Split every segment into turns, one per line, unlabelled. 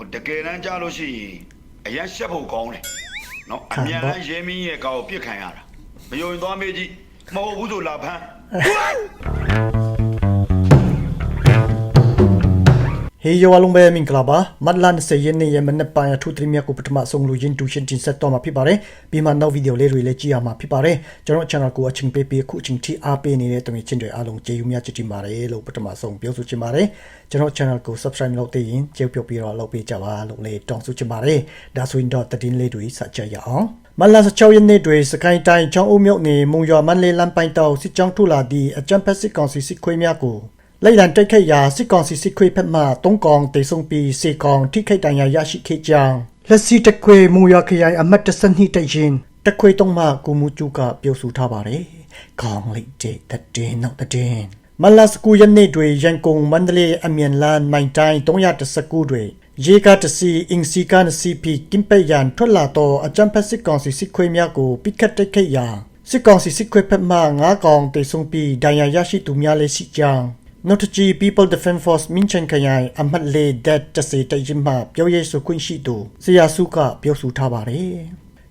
ဟိုတကယ်တမ်းကြားလို့ရှိရင်အရက်ရှက်ဖို့ကောင်းတယ်နော်အမြန်တမ်းရဲမင်းရဲ့ကောင်ကိုပြစ်ခံရတာမယုံရင်သွားမေးကြည့်မဟုတ်ဘူးဆိုလာဖမ်း
ဟေးယောအလုံးပဲမင်္ဂလာပါမတ်လ20ရက်နေ့ရဲ့မနေ့ပိုင်းအထူးသတင်းများကိုပထမဆုံးလူရင်းတူရှင်တင်ဆက်တော့မှာဖြစ်ပါတယ်ပြီးမှနောက်ဗီဒီယိုလေးတွေလည်းကြည့်ရမှာဖြစ်ပါတယ်ကျွန်တော် channel ကိုအချင်းပေးပေးအခုအချင်းထိအားပေးနေတဲ့တမင်ချင်းတွေအားလုံးကျေးဇူးများချစ်တင်ပါတယ်လို့ပထမဆုံးပြောဆိုချင်ပါတယ်ကျွန်တော် channel ကို subscribe လုပ်သေးရင်ကျေးဇူးပြုပြီးတော့လုပ်ပေးကြပါလို့လည်းတောင်းဆိုချင်ပါတယ်ဒါဆိုရင်တော့သတင်းလေးတွေစကြရအောင်မလာ16ရက်နေ့တွင်စကိုင်းတိုင်းချောင်းအုပ်မြို့နယ်မုံရွာမန္တလေးလမ်းပိုင်းတောက်စစ်ကြောင်းထုလာသည့်အကြံဖက်စစ်ကောင်စီစစ်ခွေးများကို လိုက်လံတိုက်ခိုက်ရာစစ်ကောင်စီစစ်ခွေးဖက်မှတုံးကောင်တေဆုံပြီးစေကောင်ထိခိုက်တန်ရာရရှိခဲ့ကြောင်းလက်စီတခွေမူရခရိုင်အမတ်တစနိတိုက်ရင်တခွေတုံးမှကိုမူကျူကပြောဆိုထားပါတယ်။ခေါင်းလိုက်တဲ့တဲ့တဲ့နောက်တဲ့မလစကူယနေ့တွင်ရန်ကုန်မန္တလေးအမြန်လမ်းမိုင်တိုင်း319တွင်ရေကားတစီအင်စီကန်စီပီကင်ပယန်ထွက်လာသောအကြံဖက်စစ်ကောင်စီစစ်ခွေးများကိုပိခတ်တိုက်ခိုက်ရာစစ်ကောင်စီစစ်ခွေးဖက်မှငါးကောင်တေဆုံပြီးဒဏ်ရာရရှိသူများလည်းရှိကြောင်း Notachi People Defense Force မင်းချန်ခရိုင်အမတ်လေးဒတ်တစေတရင်မှပြောရဲဆိုခွင့်ရှိသူဆရာစုကပြောဆိုထားပါတယ်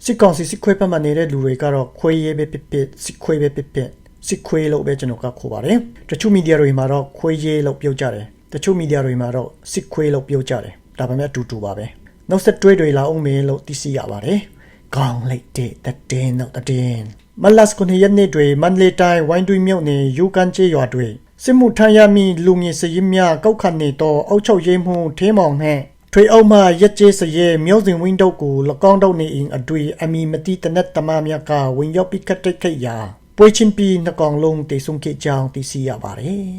စစ်ကောင်စီစစ်ခွေးဖက်မှနေတဲ့လူတွေကတော့ခွေးရဲပဲဖြစ်ဖြစ်စစ်ခွေးပဲဖြစ်ဖြစ်စစ်ခွေးလို့ပဲကျွန်တော်ကခေါ်ပါတယ်တချို့မီဒီယာတွေမှာတော့ခွေးရဲလို့ပြောကြတယ်တချို့မီဒီယာတွေမှာတော့စစ်ခွေးလို့ပြောကြတယ်ဒါပေမဲ့အတူတူပါပဲနောက်ဆက်တွဲတွေလာအောင်မေးလို့သိရှိရပါတယ်ကောင်းလိုက်တဲ့တဲ့တဲ့နောက်တဲ့မလတ်စကွန်ရက်နေ့တွေမန္တလေးတိုင်းဝိုင်းတွင်းမြို့နယ်ယူကန်ကျေးရွာတွေ စစ်မှုထမ်းရမည်လူငယ်စရင်များကောက်ခတ်နေသောအုပ်ချုပ်ရေးမှူးထင်းမောင်နှင့်ထွေအုပ်မှရက်ကျေးစရဲမျိုးစဉ်ဝင်းတို့ကို၎င်းတို့နေအင်အတွေ့အမီမတိတနက်တမများကဝင်ရောက်ပြီးကတ်တိတ်ခိတ်ရာပွေချင်းပြီးနှကောင်လုံးတေဆုံခဲ့ကြောင်းသိရှိရပါတယ်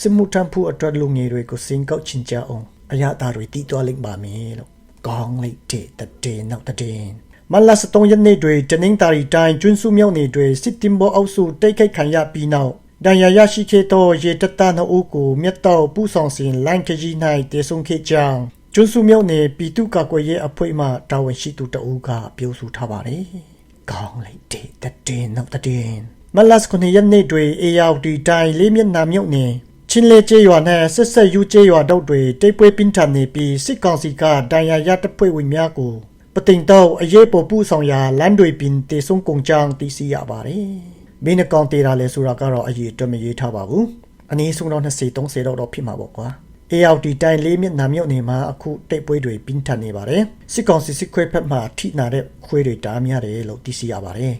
စစ်မှုထမ်းဖို့အတွက်လူငယ်တွေကိုစင်ကောက်ချင်ကြအောင်အရာသားတွေတည်သွားလိမ့်ပါမယ်လို့ကောင်းလိုက်တဲ့တဲ့နောက်တဲ့မလတ်စတုံးရက်နေ့တွေတနင်္သာရီတိုင်းကျွန်းစုမြောက်နေတွေစစ်တင်ဘောအုပ်စုတိတ်ခိတ်ခံရပြီးနောက် ဒဏ်ရာရရှိခဲ့သောရေတတနှုတ်ကိုမြတ်တော်ပူဆောင်စဉ်လိုင်းခကြီး၌တည်ဆုံခဲ့ကြောင်းကျွန်းစုမြောက်နယ်ပြည်သူ့ကာကွယ်ရေးအဖွဲ့မှတာဝန်ရှိသူတအူးကပြောဆိုထားပါတယ်။ကောင်းလိုက်တဲ့တဲ့တဲ့နောက်တဲ့မလတ်စခုနှစ်ရက်နေ့တွင်အေယာဝတီတိုင်းလေးမျက်နှာမြုပ်နယ်ချင်းလေကျေးရွာနှင့်ဆက်ဆက်ယူကျေးရွာတို့တွင်တိတ်ပွဲပင်းထန်နေပြီးစစ်ကောင်စီကဒဏ်ရာရတပ်ဖွဲ့ဝင်များကိုပတိန်တော့အရေးပေါ်ပူဆောင်ရာလမ်းတွေပင်တေဆုံကုန်ကြောင်းသိရှိရပါတယ်။ မင်းအကောင့်တေးတာလဲဆိုတာကတော့အရေးအတွက်မရေးထားပါဘူးအနည်းဆုံးတော့20 30တော့တော့ဖြစ်မှာပေါ့ကွာ AOT တိုင်းလေးမျက်နှာမြုပ်နေမှာအခုတိတ်ပွဲတွေပြင်းထန်နေပါတယ်စစ်ကောင်စီစစ်ခွဲဖက်မှထိနာတဲ့ခွေးတွေတားများတယ်လို့သိရှိရပါတယ်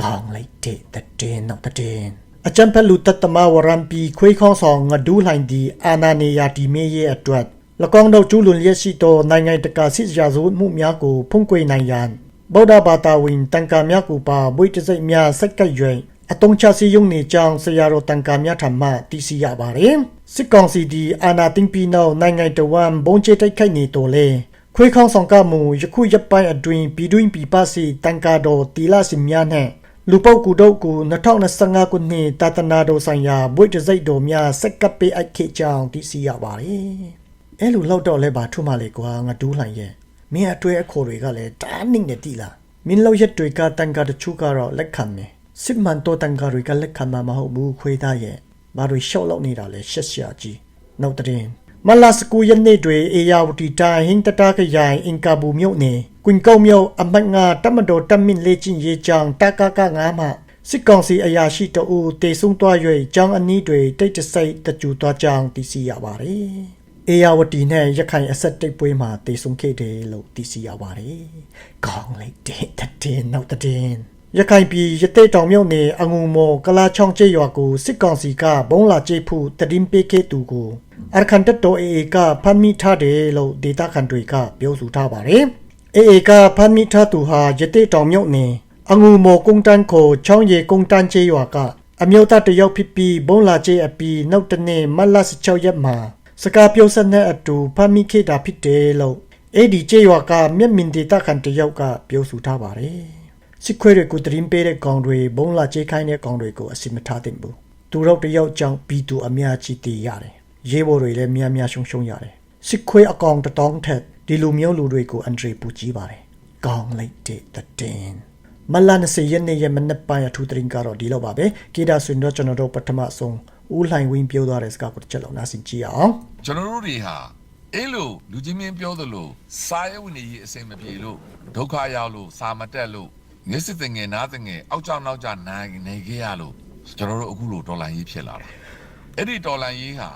ကောင်းလိုက်တဲ့တဲ့နောက်တဲ့အကြံဖက်လူတတမဝရံပီခွေးခေါင်းဆောင်ငဒူးလှိုင်ဒီအာနာနေယာတီမေရဲ့အတွက်၎င်းတို့ကျူးလွန်လျက်ရှိသောနိုင်ငံတကာစစ်ရာဇဝတ်မှုများကိုဖုံးကွယ်နိုင်ရန်ဗုဒ္ဓဘာသာဝင်တန်ခါများကိုပါဘွိတစိတ်များစက်ကပ်၍ အတုံးချစီယုံနေကြောင်းဆရာတော်တန်ခါများထံမှသိရှိရပါတယ်။စစ်ကောင်စီဒီအာနာတင်ပီနောနိုင်ငံတော်ဝန်ဘုံချေတိုက်ခိုက်နေတော်လဲခွေးခေါင်းဆောင်ကမူယခုရပ်ပိုင်းအတွင်းပြည်တွင်းပြည်ပစီတန်ခါတော်တီလာစင်များနဲ့လူပုတ်ကူတို့ကို2025ခုနှစ်တာတနာတော်ဆိုင်ရာဘွိတစိတ်တော်များစက်ကပ်ပေးအပ်ခဲ့ကြောင်းသိရှိရပါတယ်။အဲလိုလောက်တော့လဲပါထုမှလေကွာငါဒူးလှိုင်ရဲ့မင်းအတွေ့အခေါ်တွေကလည်းတားနှိမ့်နေတိလားမင်းလောက်ရက်တွေကတန်ကာတချို့ကတော့လက်ခံမယ် စစ်မှန်တော့တန်ကာတွေကလက်ခံမှာမဟုတ်ဘူးခွေးသားရဲ့ဘာတွေရှော့လောက်နေတာလဲရှက်ရှာကြီးနောက်တဲ့မလာစကူယနေ့တွေအေယာဝတီတိုင်းဟင်းတတာခရိုင်အင်ကာဘူမြို့နယ်ကွင်ကုံမြို့အမတ်ငါတမတော်တမင်လေးချင်းရေးချောင်းတကကငါမှစစ်ကောင်စီအရာရှိတအူတေဆုံသွား၍ကျောင်းအနီးတွေတိတ်တဆိတ်တကျူသွားကြောင်းသိရှိရပါတယ်။အေယာဝတီနဲ့ရခိုင်အဆက်တိတ်ပွဲမှာတေဆုံခဲ့တယ်လို့သိရှိရပါတယ်။ကောင်းလိုက်တဲ့တဲ့နောက်တဲ့ ရခိုင်ပြည်ရတဲ့တောင်မြို့နယ်အငုံမော်ကလာချောင်းကျေးရွာကိုစစ်ကောင်စီကဘုံလာကျိတ်ဖို့တရင်ပေးခဲ့သူကိုအရခန်တတော်အေအေကဖမ်းမိထားတယ်လို့ဒေတာခန်တွေကပြောဆိုထားပါတယ်။အေအေကဖမ်းမိထားသူဟာရတဲ့တောင်မြို့နယ်အငုံမော်ကုန်းတန်းကိုချောင်းရီကုန်းတန်းကျေးရွာကအမျိုးသားတစ်ယောက်ဖြစ်ပြီးဘုံလာကျိတ်အပြီးနောက်တနေ့မတ်လ16ရက်မှာစကားပြောဆက်တဲ့အတူဖမ်းမိခဲ့တာဖြစ်တယ်လို့အဲ့ဒီကျေးရွာကမျက်မြင်ဒေတာခန်တယောက်ကပြောဆိုထားပါတယ် စစ်ခွေးတွေကိုတရင်ပေးတဲ့ကောင်တွေဘုံလာချေခိုင်းတဲ့ကောင်တွေကိုအစီမထားသင့်ဘူးသူတို့တယောက်ကြောင့်ပြီးသူအများကြီးတည်ရတယ်ရေးဘော်တွေလည်းများများရှုံရှုံရတယ်စစ်ခွေးအကောင်တတောင်းထက်ဒီလူမျိုးလူတွေကိုအန်ဒရီပူကြီးပါတယ်ကောင်းလိုက်တဲ့တဲ့မလာ20ရက်နေ့ရဲ့မနေ့ပိုင်းအထူးသတင်းကတော့ဒီလောက်ပါပဲကေဒါဆွေတော့ကျွန်တော်တို့ပထမဆုံးဦးလှိုင်ဝင်းပြောသွားတဲ့စကားကိုတစ်ချက်လောက်နားဆင်ကြည့်အောင်
ကျွန်တော်တို့တွေဟာအေးလို့လူချင်းမင်းပြောသလိုစားရုံနေကြီးအစိမ်မပြေလို့ဒုက္ခရောက်လို့စာမတက်လို့ ငစ်စစ်တဲ့ငယ်နားတဲ့ငယ်အောက်ကြောင်နောက်ကျနိုင်နေခဲ့ရလို့ကျွန်တော်တို့အခုလိုတော်လန်ရေးဖြစ်လာတာအဲ့ဒီတော်လန်ရေးဟာ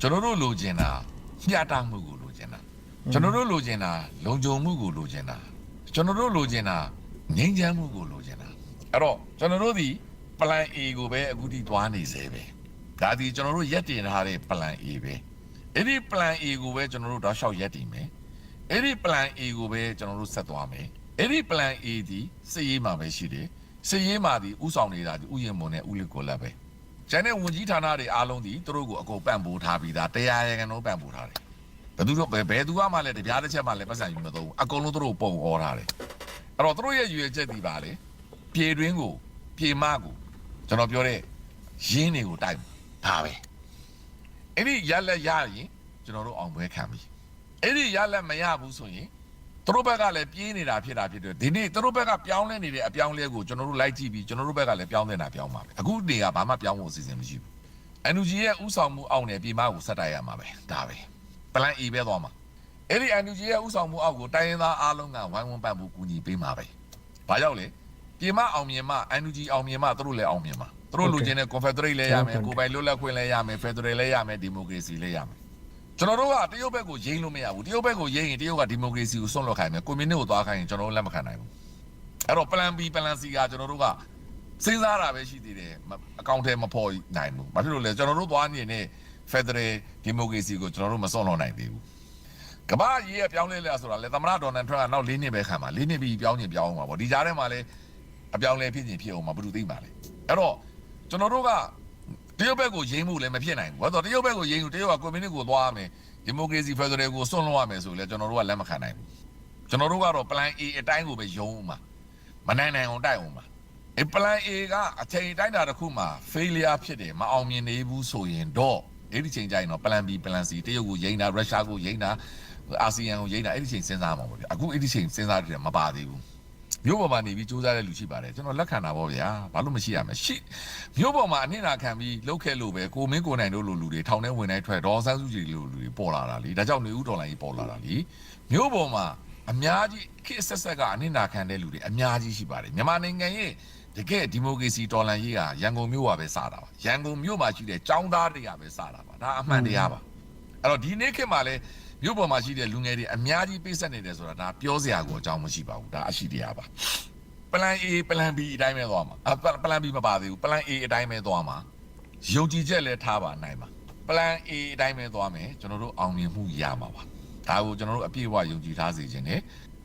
ကျွန်တော်တို့လိုချင်တာမျှတမှုကိုလိုချင်တာကျွန်တော်တို့လိုချင်တာလုံခြုံမှုကိုလိုချင်တာကျွန်တော်တို့လိုချင်တာငြိမ်းချမ်းမှုကိုလိုချင်တာအဲ့တော့ကျွန်တော်တို့ဒီ plan A ကိုပဲအခုထိသွားနေစေပဲဒါဒီကျွန်တော်တို့ရက်တင်ထားတဲ့ plan A ပဲအဲ့ဒီ plan A ကိုပဲကျွန်တော်တို့တော့ရှောက်ရက်တည်မယ်အဲ့ဒီ plan A ကိုပဲကျွန်တော်တို့ဆက်သွားမယ် အဲ့ဒီ plan A ဒီစည်ရေးမှာပဲရှိတယ်စည်ရေးမှာဒီဥဆောင်နေတာဒီဥယျာဉ်မွန်နဲ့ဥလိကိုလက်ပဲကျန်တဲ့ဝန်ကြီးဌာနတွေအားလုံးဒီသူတို့ကိုအကုန်ပံ့ပိုးထားပြီးသားတရားရကန်တော့ပံ့ပိုးထားတယ်ဘယ်သူတော့ဘယ်ဘယ်သူမှလည်းတရားတစ်ချက်မှလည်းပတ်စံယူမတော့ဘူးအကုန်လုံးသူတို့ပုံဩထားတယ်အဲ့တော့သူတို့ရဲ့ရွေချက်ဒီပါလေပြေတွင်းကိုပြေမကိုကျွန်တော်ပြောတဲ့ရင်းတွေကိုတိုက်ဒါပဲအဲ့ဒီရလက်ရရင်ကျွန်တော်တို့အောင်ပွဲခံပြီအဲ့ဒီရလက်မရဘူးဆိုရင် သူတို့ဘက်ကလည်းပြေးနေတာဖြစ်တာဖြစ်တယ်ဒီနေ့သူတို့ဘက်ကပြောင်းလဲနေတဲ့အပြောင်းလဲကိုကျွန်တော်တို့လိုက်ကြည့်ပြီးကျွန်တော်တို့ဘက်ကလည်းပြောင်းနေတာပြောင်းပါပဲအခုနေကဘာမှပြောင်းဖို့အစီအစဉ်မရှိဘူးအန်ယူဂျီရဲ့ဥဆောင်မှုအောက်နဲ့ပြည်မကိုဆက်တိုက်ရမှာပဲဒါပဲပလန် A ပဲသွားမှာအဲ့ဒီအန်ယူဂျီရဲ့ဥဆောင်မှုအောက်ကိုတိုင်းရင်းသားအားလုံးကဝိုင်းဝန်းပံ့ပိုးကူညီပေးမှာပဲဘာကြောင့်လဲပြည်မအောင်မြင်မှအန်ယူဂျီအောင်မြင်မှသူတို့လည်းအောင်မြင်မှာသူတို့လူချင်းတဲ့ confederate လည်းရမယ်ကိုယ်ပိုင်လွတ်လပ်ခွင့်လည်းရမယ် federal လည်းရမယ် democracy လည်းရမယ် ကျွန်တော်တို့ကတရုတ်ဘက်ကိုယိမ်းလို့မရဘူးတရုတ်ဘက်ကိုယိမ်းရင်တရုတ်ကဒီမိုကရေစီကိုဆွန့်လွတ်ခိုင်းမယ်ကွန်မြူနစ်ကိုသွားခိုင်းရင်ကျွန်တော်တို့လက်မခံနိုင်ဘူးအဲ့တော့ plan B plan C ကကျွန်တော်တို့ကစဉ်းစားတာပဲရှိသေးတယ်မအကောင့်ထဲမဖော်နိုင်ဘူးဘာဖြစ်လို့လဲကျွန်တော်တို့သွားနေတဲ့ Federal Democracy ကိုကျွန်တော်တို့မဆွန့်လွတ်နိုင်သေးဘူးကမ္ဘာရေးရပြောင်းလဲလဲဆိုတာလေသမ္မတဒေါ်နယ်ထရန့်ကနောက်၄နှစ်ပဲခံပါ၄နှစ်ပြီးပြောင်းရင်ပြောင်းအောင်ပါဗောဒီကြားထဲမှာလည်းအပြောင်းလဲဖြစ်ရင်ဖြစ်အောင်မှာဘယ်သူသိမှာလဲအဲ့တော့ကျွန်တော်တို့က တရုတ်ဘက်ကိုယိမ်းမှုလည်းမဖြစ်နိုင်ဘူးဘာလို့တရုတ်ဘက်ကိုယိမ်းလို့တရုတ်ကကွန်မြူနစ်ကိုသွားရမယ်ဒီမိုကရေစီဖက်ဒရယ်ကိုစွန့်လွတ်ရမယ်ဆိုလည်းကျွန်တော်တို့ကလက်မခံနိုင်ဘူးကျွန်တော်တို့ကတော့ plan A အတိုင်းကိုပဲယုံအောင်မှာမနိုင်နိုင်အောင်တိုက်အောင်မှာအဲ plan A ကအချိန်တိုင်းတာတစ်ခုမှာ failure ဖြစ်တယ်မအောင်မြင်နေဘူးဆိုရင်တော့အဲ့ဒီချိန်ကျရင်တော့ plan B plan C တရုတ်ကိုယိမ်းတာရုရှားကိုယိမ်းတာအာဆီယံကိုယိမ်းတာအဲ့ဒီချိန်စဉ်းစားမှာပေါ့ဗျအခုအဲ့ဒီချိန်စဉ်းစားတယ်မပါသေးဘူး မြို့ပေါ်မှာနေပြီးစူးစမ်းတဲ့လူရှိပါတယ်ကျွန်တော်လက်ခံတာပေါ့ဗျာဘာလို့မရှိရမလဲရှိမြို့ပေါ်မှာအနှိမ့်နာခံပြီးလှုပ်ခဲ့လို့ပဲကိုမင်းကိုနိုင်တို့လိုလူတွေထောင်ထဲဝင်တိုင်းထွက်ဒေါ်ဆန်းစုကြည်လိုလူတွေပေါ်လာတာလေဒါကြောင့်နေဦးဒေါ်လာကြီးပေါ်လာတာလေမြို့ပေါ်မှာအများကြီးခေတ်ဆက်ဆက်ကအနှိမ့်နာခံတဲ့လူတွေအများကြီးရှိပါတယ်မြန်မာနိုင်ငံရဲ့တကယ်ဒီမိုကရေစီတော်လှန်ရေးကရန်ကုန်မြို့ကပဲစတာပါရန်ကုန်မြို့မှာရှိတဲ့ចောင်းသားတွေကပဲစတာပါဒါအမှန်တရားပါအဲ့တော့ဒီနေ့ခေတ်မှာလည်း မြို့ပေါ်မှာရှိတဲ့လူငယ်တွေအများကြီးပေးဆက်နေတယ်ဆိုတာဒါပြောစရာကိုအကြောင်းမရှိပါဘူးဒါအရှိတရားပါ plan A plan B အတိုင်းပဲသွားမှာအ plan B မပါသေးဘူး plan A အတိုင်းပဲသွားမှာယုံကြည်ချက်လည်းထားပါနိုင်ပါ plan A အတိုင်းပဲသွားမယ်ကျွန်တော်တို့အောင်မြင်မှုရမှာပါဒါကိုကျွန်တော်တို့အပြည့်အဝယုံကြည်ထားစေခြင်းနဲ့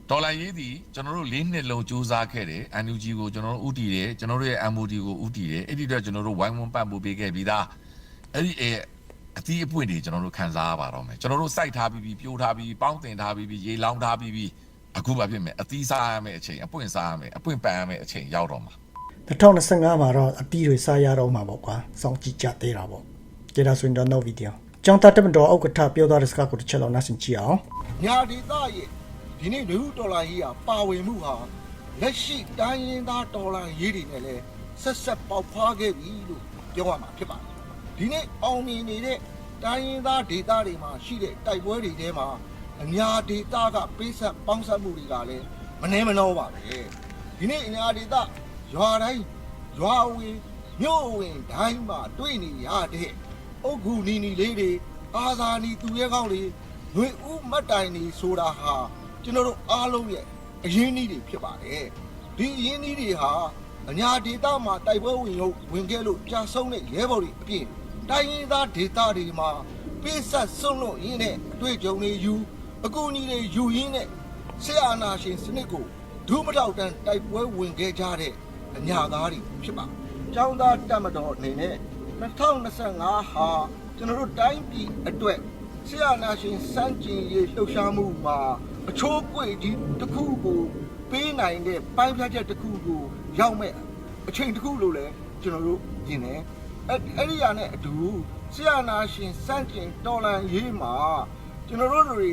ဒေါ်လာရေးသည်ကျွန်တော်တို့၄နှစ်လုံးစူးစမ်းခဲ့တယ် NUG ကိုကျွန်တော်တို့ဥတည်တယ်ကျွန်တော်တို့ရဲ့ MOD ကိုဥတည်တယ်အဲ့ဒီတော့ကျွန်တော်တို့ဝိုင်းဝန်းပတ်မှုပေးခဲ့ပြီးသားအဲ့ဒီ အဲအသီးအပွင့်တွေကျွန်တော်တို့ခံစားရပါတော့မယ်ကျွန်တော်တို့စိုက်ထားပြီးပြီးပြိုးထားပြီးပေါင်းတင်ထားပြီးပြီးရေလောင်းထားပြီးပြီးအခုဘာဖြစ်မလဲအသီးစားရမယ့်အချိန်အပွင့်စားရမယ့်အပွင့်ပန်ရမယ့်အချိန်ရောက်တော့မှာ
2025မှာတော့အတီးတွေစားရတော့မှာပေါ့ကွာစောင့်ကြည့်ကြသေးတာပေါ့ကျေတာဆိုရင်တော့နောက်ဗီဒီယိုကျောင်းသားတက်မတော်အောက်ကထပြောသွားတဲ့စကားကိုတစ်ချက်လောက်နားဆင်ကြည့်အောင်
ညာဒေသရဲ့ဒီနေ့လူဒေါ်လာကြီးဟာပါဝင်မှုဟာလက်ရှိတိုင်းရင်းသားဒေါ်လာရေးတွေနဲ့လည်းဆက်ဆက်ပေါက်ဖွားခဲ့ပြီလို့ပြောရမှာဖြစ်ပါတယ် ဒီနေ့အောင်မြင်နေတဲ့တိုင်းရင်းသားဒေသတွေမှာရှိတဲ့တိုက်ပွဲတွေထဲမှာအများဒေသကပေးဆက်ပေါင်းဆက်မှုတွေကလည်းမနှဲမနှောပါပဲဒီနေ့အများဒေသရွာတိုင်းရွာဝင်မြို့ဝင်တိုင်းမှာတွေ့နေရတဲ့အုတ်ဂူနီနီလေးတွေအာဇာနီသူရဲကောင်းတွေຫນွေဥမတ်တိုင်နေဆိုတာဟာကျွန်တော်တို့အားလုံးရဲ့အရင်းအနှီးတွေဖြစ်ပါတယ်ဒီအရင်းအနှီးတွေဟာအညာဒေတာမှာတိုက်ပွဲဝင်လို့ဝင်ခဲ့လို့ကြာဆုံးတဲ့ရဲဘော်တွေအပြင် တိုင်းရင်းသားဒေတာတွေမှာပိဆက်ဆွန့်လို့ရင်းနဲ့အတွေ့အကြုံတွေယူအကူအညီတွေယူရင်းနဲ့ဆရာအာနာရှင်စနစ်ကိုဒုမထောက်တန်းတိုက်ပွဲဝင်ခဲ့ကြတဲ့အညာသားတွေဖြစ်ပါကျောင်းသားတက်မတော်အနေနဲ့2025ဟာကျွန်တော်တို့တိုင်းပြည်အတွက်ဆရာနာရှင်စန်းကျင်ရေးလှုပ်ရှားမှုမှာအချိုးကွေကြီးတစ်ခုကိုပေးနိုင်တဲ့ပိုင်းဖြတ်ချက်တစ်ခုကိုရောက်မဲ့အချိန်တစ်ခုလို့လည်းကျွန်တော်တို့မြင်တယ် အဲ့အဲ့ဒီဟာနဲ့အတူဆရာနာရှင်စန်းကျင်တော်လန်ရေးမှာကျွန်တော်တို့တွေ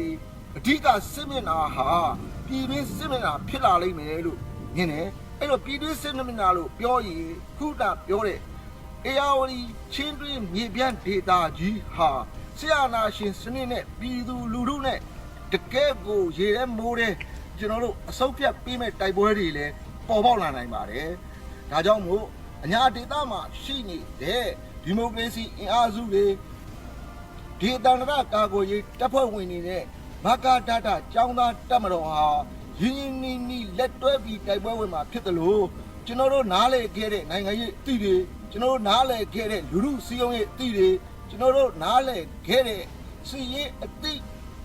အဓိကစစ်မျက်နှာဟာပြည်တွင်းစစ်မျက်နှာဖြစ်လာလိမ့်မယ်လို့မြင်တယ်အဲ့တော့ပြည်တွင်းစစ်မျက်နှာလို့ပြောရင်ခုနပြောတဲ့အေယာဝတီချင်းတွင်းမြေပြန့်ဒေတာကြီးဟာဆရာနာရှင်စနစ်နဲ့ပြည်သူလူထုနဲ့တကယ်ကိုရေထဲမိုးတဲ့ကျွန်တော်တို့အဆုတ်ပြတ်ပေးမဲ့တိုက်ပွဲတွေလည်းပေါ်ပေါက်လာနိုင်ပါတယ်။ဒါကြောင့်မို့ အညာဒေတာမှာရှိနေတဲ့ဒီမိုကရေစီအင်အားစုတွေဒီတန္တရကာကွယ်ရေးတပ်ဖွဲ့ဝင်နေတဲ့မကဒတာចောင်းသားတပ်မတော်ဟာရင်းရင်းနှီးနှီးလက်တွဲပြီးတိုက်ပွဲဝင်မှာဖြစ်တယ်လို့ကျွန်တော်တို့နားလည်ခဲ့တဲ့နိုင်ငံရေးအသည့်တွေကျွန်တော်တို့နားလည်ခဲ့တဲ့လူမှုစည်းရုံးရေးအသည့်တွေကျွန်တော်တို့နားလည်ခဲ့တဲ့စီရေးအသည့်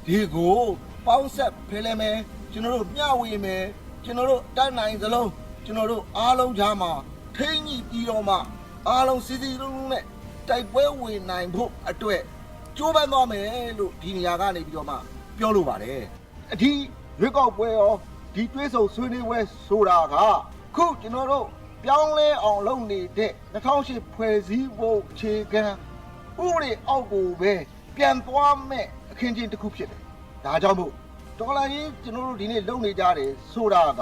တွေကိုပေါင်းဆက်ဖယ်လဲမယ်ကျွန်တော်တို့မျှဝေမယ်ကျွန်တော်တို့တတ်နိုင်သလုံးကျွန်တော်တို့အားလုံးကြားမှာ ထိမ့်ကြီးပြီးတော့မှအားလုံးစီစီလုံးလုံးနဲ့တိုက်ပွဲဝင်နိုင်ဖို့အတွက်ကျိုးပန်းသွားမယ်လို့ဒီနေရာကနေပြီးတော့မှပြောလိုပါတယ်အဒီရွေးကောက်ပွဲရောဒီတွေးဆုံဆွေးနွေးပွဲဆိုတာကခုကျွန်တော်တို့ပြောင်းလဲအောင်လုပ်နေတဲ့2008ဖွဲ့စည်းဖို့အခြေခံဥပဒေအောက်ကိုပဲပြန်သွားမဲ့အခင်းချင်းတစ်ခုဖြစ်တယ်ဒါကြောင့်မို့ဒေါ်လာကြီးကျွန်တော်တို့ဒီနေ့လုပ်နေကြတယ်ဆိုတာက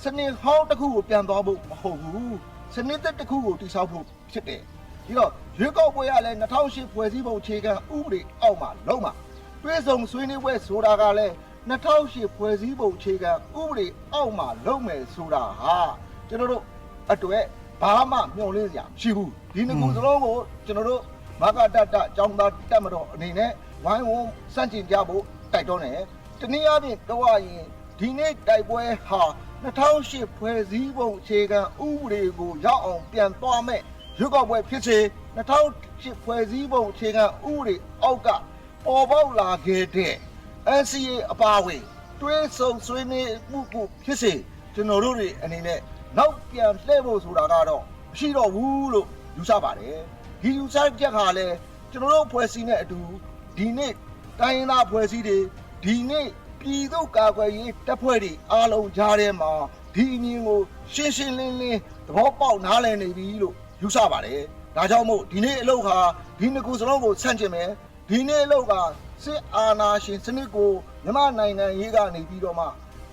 စနစ်ဟောင်းတစ်ခုကိုပြန်သွားဖို့မဟုတ်ဘူးစနစ်သက်တစ်ခုကိုတိစောက်ဖို့ဖြစ်တယ်ဒီတော့ရွေးကောက်ပွဲရလဲ2008ဖွဲ့စည်းပုံအခြေခံဥပဒေအောက်မှာလုံးမှာတွဲဆုံဆွေးနွေးပွဲဆိုတာကလည်း2008ဖွဲ့စည်းပုံအခြေခံဥပဒေအောက်မှာလုံးမယ်ဆိုတာဟာကျွန်တော်တို့အတွက်ဘာမှမျှော်လင့်စရာမရှိဘူးဒီနှစ်ခုစလုံးကိုကျွန်တော်တို့မကတတအကြောင်းသားတက်မတော်အနေနဲ့ဝိုင်းဝန်းစန့်ကျင်ကြဖို့တိုက်တွန်းတယ်တနည်းအားဖြင့်ပြောရရင်ဒီနေ့တိုက်ပွဲဟာ 2008ဖွဲ့စည်းပုံအခြေခံဥပဒေကိုရောက်အောင်ပြန်သွားမဲ့ရွေးကောက်ပွဲဖြစ်စေ2008ဖွဲ့စည်းပုံအခြေခံဥပဒေအောက်ကပေါ်ပေါက်လာခဲ့တဲ့ NCA အပါအဝင်တွဲဆုံဆွေးနွေးမှုကိုဖြစ်စေကျွန်တော်တို့တွေအနေနဲ့နောက်ပြန်လှည့်ဖို့ဆိုတာကတော့မရှိတော့ဘူးလို့ယူဆပါတယ်ဒီယူဆချက်ဟာလည်းကျွန်တော်တို့ဖွဲ့စည်းတဲ့အတူဒီနေ့တိုင်းရင်းသားဖွဲ့စည်းတွေဒီနေ့ ပြည်သူ့ကာကွယ်ရေးတပ်ဖွဲ့တွေအားလုံးကြားထဲမှာဒီအမြင်ကိုရှင်းရှင်းလင်းလင်းသဘောပေါက်နားလည်နေပြီလို့ယူဆပါတယ်။ဒါကြောင့်မို့ဒီနေ့အလုပ်ဟာဒီနှစ်ခုစလုံးကိုဆန့်ကျင်မယ်။ဒီနေ့အလုပ်ကစစ်အာဏာရှင်စနစ်ကိုမြန်မာနိုင်ငံရေးကနေပြီးတော့မှ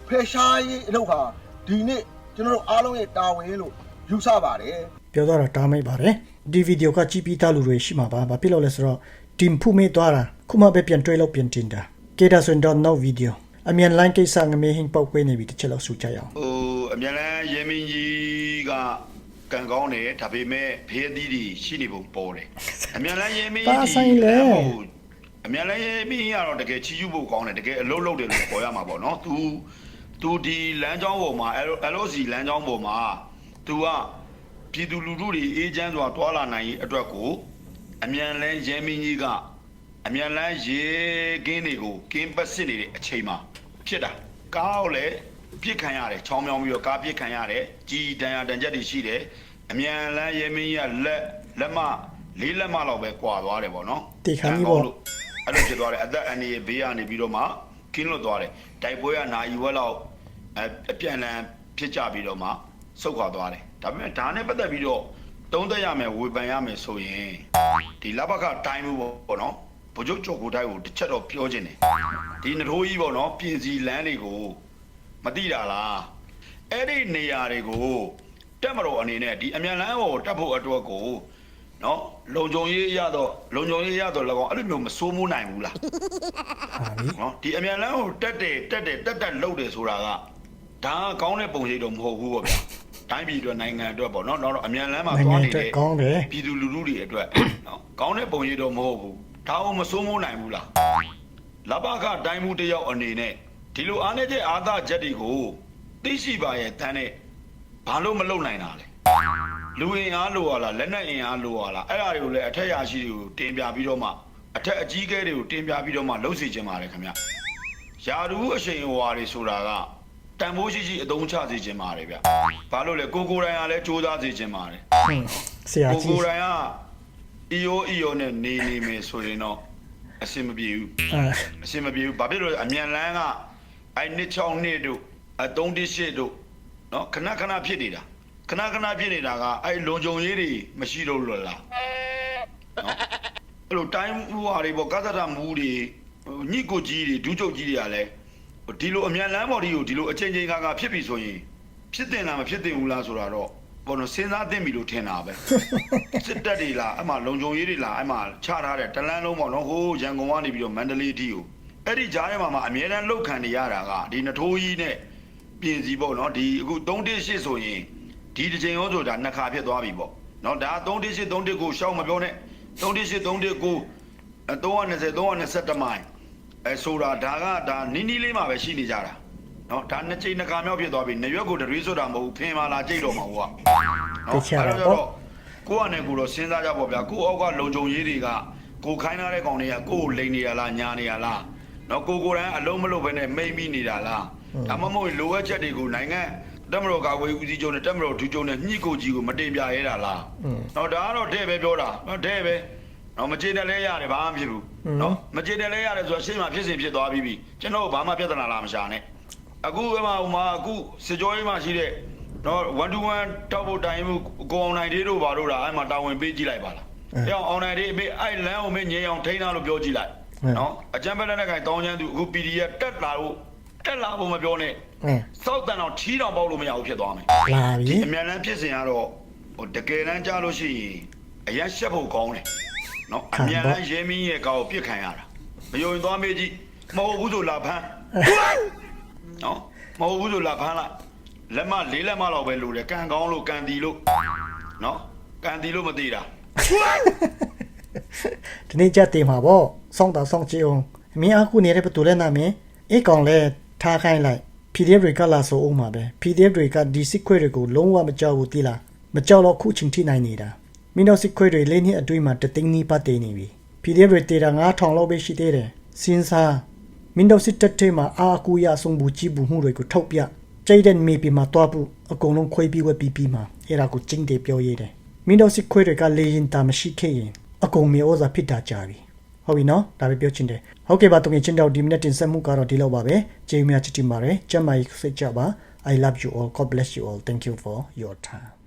ဖယ်ရှားရေးအလုပ်ဟာဒီနေ့ကျွန်တော်တို့အားလုံးရဲ့တာဝန်လို့ယူဆပါတယ်။
ပြောသွားတာတားမိတ်ပါတယ်ဒီဗီဒီယိုကကြည့်ပြီးသားလူတွေရှိမှာပါဘာဖြစ်လို့လဲဆိုတော့ team ဖူမေးသွားတာခုမှပဲပြန်တွေးလို့ပြန်တင်တာ ကေဒါဆွန်တော့ no video အမြန် line ကိစ္စငမေးဟင်းပောက်ကွေးနေပြီတစ်ချက်လောက်ဆူကြရအောင်
ဟိုအမြန်လန်းရဲမင်းကြီးကကံကောင်းတယ်ဒါပေမဲ့ဖေးအသီးတွေရှိနေပုံပေါ်တယ်အမြန်လန်းရဲမင်း
ပါ
ကြီး
ဆိုင်လေ
ဟိုအမြန်လန်းရဲမင်းကြီးကတော့တကယ်ချီးကျူးဖို့ကောင်းတယ်တကယ်အလုပ်လုပ်တယ်လို့ခေါ်ရမှာပေါ့နော် तू तू ဒီလမ်းကြောင်းပေါ်မှာ LOC လမ်းကြောင်းပေါ်မှာ तू ကပြည်သူလူထုတွေအေးချမ်းစွာတွာလာနိုင်ရေးအတွက်ကိုအမြန်လန်းရဲမင်းကြီးက အမြန်လန်းရေကင်းတွေကိုကင်းပတ်စစ်နေတဲ့အချိန်မှာဖြစ်တာကားကိုလည်းပြစ်ခံရတယ်ချောင်းမြောင်းပြီးတော့ကားပြစ်ခံရတယ်ကြီးတန်ရတန်ချက်တွေရှိတယ်အမြန်လန်းရဲမင်းကြီးကလက်လက်မလေးလက်မလောက်ပဲကွာသွားတယ်ပေါ့နော်
တေခါကြီးပေါ့
လို့အဲ့လိုဖြစ်သွားတယ်အသက်အန္တရာယ်ဘေးကနေပြီးတော့မှကင်းလွတ်သွားတယ်တိုက်ပွဲကနာယူဝက်လောက်အအပြန်လန်ဖြစ်ကြပြီးတော့မှဆုတ်ခွာသွားတယ်ဒါပေမဲ့ဒါနဲ့ပတ်သက်ပြီးတော့တုံးသက်ရမယ်ဝေဖန်ရမယ်ဆိုရင်ဒီလဘကတိုင်းမှုပေါ့နော် ဗိုလ်ချုပ်ကျော်ကိုတိုင်းကိုတစ်ချက်တော့ပြောခြင်းတယ်ဒီနထိုးကြီးပေါ့နော်ပြင်စီလန်းတွေကိုမတိတာလားအဲ့ဒီနေရာတွေကိုတက်မတော်အနေနဲ့ဒီအမြန်လန်းကိုတက်ဖို့အတွက်ကိုနော်လုံခြုံရေးရတော့လုံခြုံရေးရတော့လည်းကောင်းအဲ့လိုမျိုးမစိုးမိုးနိုင်ဘူးလား
ဟာပြီ
နော်ဒီအမြန်လန်းကိုတက်တယ်တက်တယ်တက်တက်လှုပ်တယ်ဆိုတာကဒါကကောင်းတဲ့ပုံရိပ်တော့မဟုတ်ဘူးပေါ့ဗျာတိုင်းပြည်အတွက်နိုင်ငံအတွက်ပေါ့နော်နောက်တော့အမြန်လန်းမှာ
နိုင်ငံ
သွားနေ
အတွက်
တဲ့
ကောင်းတယ်
ပြည်သူလူထုတွေအတွက်နော်ကောင်းတဲ့ပုံရိပ်တော့မဟုတ်ဘူး ဒါအောင်မစိုးမိုးနိုင်ဘူးလားလဘကတိုင်းမှုတစ်ယောက်အနေနဲ့ဒီလိုအားနည်းချက်အာသချက်တွေကိုသိရှိပါရဲ့တန်းနဲ့ဘာလို့မလုပ်နိုင်တာလဲလူအင်အားလိုရလားလက်နက်အင်အားလိုရလားအဲ့ဒါတွေကိုလည်းအထက်ရရှိတွေကိုတင်ပြပြီးတော့မှအထက်အကြီးအကဲတွေကိုတင်ပြပြီးတော့မှလုပ်စီခြင်းပါတယ်ခင်ဗျယာရူအရှိန်အဝါတွေဆိုတာကတန်ဖိုးရှိရှိအသုံးချစေခြင်းပါတယ်ဗျဘာလို့လဲကိုကိုယ်တိုင်ကလည်းစူးစမ်းစေခြင်းပါတယ်
ဟွန်းဆရာ
ကို
ကြီး
ကိုယ်တိုင်က အီယိုအီယိုနဲ့နေနေမယ်ဆိုရင်တော့အဆင်မပြေဘူး
အာ
အရှင်းမပြေဘူးဘာဖြစ်လို့လဲအမြန်လန်းကအဲနှစ်ချောင်းနှစ်တို့အသုံးတစ်ရှစ်တို့နော်ခဏခဏဖြစ်နေတာခဏခဏဖြစ်နေတာကအဲလုံခြုံရေးတွေမရှိတော့လို့လားနော်အဲ့လိုတိုင်းဟိုဟာတွေပေါ့ကသတမူတွေဟိုညစ်ကိုကြီးတွေဒူးချုပ်ကြီးတွေကလည်းဟိုဒီလိုအမြန်လန်းပေါ်ဒီကိုဒီလိုအချိန်ချင်းခါခါဖြစ်ပြီဆိုရင်ဖြစ်တင်လားမဖြစ်တင်ဘူးလားဆိုတာတော့ဟ ဘောနော်စဉ်းစားသင့်ပြီလို့ထင်တာပဲစစ်တပ်တွေလားအမှလုံခြုံရေးတွေလားအမှချထားတဲ့တလန်းလုံးပေါ့နော်ဟိုးရန်ကုန်ကနေပြီးတော့မန္တလေးတီကိုအဲ့ဒီကြားထဲမှာမှအမြဲတမ်းလောက်ခံနေရတာကဒီနထိုးကြီးနဲ့ပြင်စီပေါ့နော်ဒီအခု318ဆိုရင်ဒီတစ်ချိန်ရောဆိုတာနှစ်ခါဖြစ်သွားပြီပေါ့နော်ဒါ318 319ကိုရှောက်မပြောနဲ့318 319 320 321မိုင်အဲဆိုတာဒါကဒါနီးနီးလေးမှာပဲရှိနေကြတာ နော်ဒါနှစ်ချိန်နှစ်ခါမြောက်ဖြစ်သွားပြီနေရွက်ကိုတရွေးဆိုတာမဟုတ်ဘူးဖင်ပါလာကြိတ်တော့မှာဟိုက
သိချင်တာပေါ့
ကိုကနဲ့ကိုတော့စဉ်းစားကြပေါ့ဗျာကိုအောက်ကလုံခြုံရေးတွေကကိုခိုင်းထားတဲ့ကောင်တွေကကိုကိုလိန်နေရလားညာနေရလားနော်ကိုကိုယ်တိုင်အလုံးမလုံးပဲနဲ့မိမ့်မိနေတာလားဒါမှမဟုတ်လိုအပ်ချက်တွေကိုနိုင်ငံတက်မတော်ကာကွယ်ဦးစီးချုပ်နဲ့တက်မတော်ဒူချုပ်နဲ့ညှိကိုကြီးကိုမတင်ပြရဲတာလားနော်ဒါကတော့တဲ့ပဲပြောတာနော်တဲ့ပဲနော်မကျေတယ်လဲရတယ်ဘာမှမဖြစ်ဘူးနော်မကျေတယ်လဲရတယ်ဆိုတော့ရှေ့မှာဖြစ်စဉ်ဖြစ်သွားပြီးပြီကျွန်တော်ဘာမှပြဿနာလားမရှာနဲ့ အခုအမဟိုမှာအခုစစ်ကြောရေးမှာရှိတဲ့နော်1 to 1တောက်ဖို့တိုင်မှုကိုအောင်နိုင်တေးတို့ဘာလို့လားအဲ့မှာတာဝန်ပေးကြည့်လိုက်ပါလားအဲ့အောင်အောင်နိုင်တေးအမေအဲ့လမ်းကိုမေငြိမ်အောင်ထိန်းထားလို့ပြောကြည့်လိုက်နော်အကြမ်းဖက်လက်နက်ကိုင်တောင်းချမ်းသူအခု PDF တက်လာလို့တက်လာဖို့မပြောနဲ့
အင်း
စောက်တန်တော့ထီးတော်ပေါက်လို့မရဘူးဖြစ်သွားမယ်
လာပြီ
အမြန်လန်းဖြစ်စဉ်ကတော့ဟိုတကယ်တမ်းကြားလို့ရှိရင်အရက်ရှက်ဖို့ကောင်းတယ်နော်အမြန်လန်းရဲမင်းရဲ့ကောက်ကိုပြစ်ခံရတာမယုံရင်သွားမေးကြည့်မဟုတ်ဘူးဆိုလာဖမ်း နော်မဟုတ်ဘူးဆိုလာဖမ်းလိုက်လက်မလေးလက်မလောက်ပဲလိုတယ်ကန်ကောင်းလို့ကန်တီလို့နော်ကန်တီလို့မသေးတာ
ဒီနေ့ကြတင်မှာပေါ့စောင့်တာစောင့်ကြည့်အောင်အမင်းအခုနေတဲ့ဘသူလဲနာမည်အေးကောင်လဲထားခိုင်းလိုက် PDF တွေကလာဆိုအောင်ပါပဲ PDF တွေကဒီစစ်ခွဲတွေကိုလုံးဝမကြောက်ဘူးတိလားမကြောက်တော့ခုချင်းထိနိုင်နေတာမင်းတို့စစ်ခွဲတွေလေးနှစ်အတွင်းမှာတသိန်းနီးပတ်တည်နေပြီ PDF တွေတေတာ9000လောက်ပဲရှိသေးတယ်စဉ်းစား မင်းတို့စစ်တပ်ထဲမှာအာအကူရဆုံးဘူးကြည့်ဘူးမှုတွေကိုထုတ်ပြကြိတ်တဲ့မေပီမှာတွားဖို့အကုန်လုံးခွေးပြီးဝက်ပြီးပြီးမှာအဲ့ဒါကိုကျင်းတယ်ပြောရတယ်မင်းတို့စစ်ခွဲတွေကလေရင်တာမရှိခဲ့ရင်အကုန်မေဩဇာဖြစ်တာကြပြီဟုတ်ပြီနော်ဒါပဲပြောချင်တယ်ဟုတ်ကဲ့ပါတုံငင်ချင်းတော့ဒီမိနစ်တင်ဆက်မှုကတော့ဒီလောက်ပါပဲကျေးဇူးများချစ်တင်ပါတယ်ကျမ်းမာရေးစိတ်ကြပါ I love you all God bless you all thank you for your time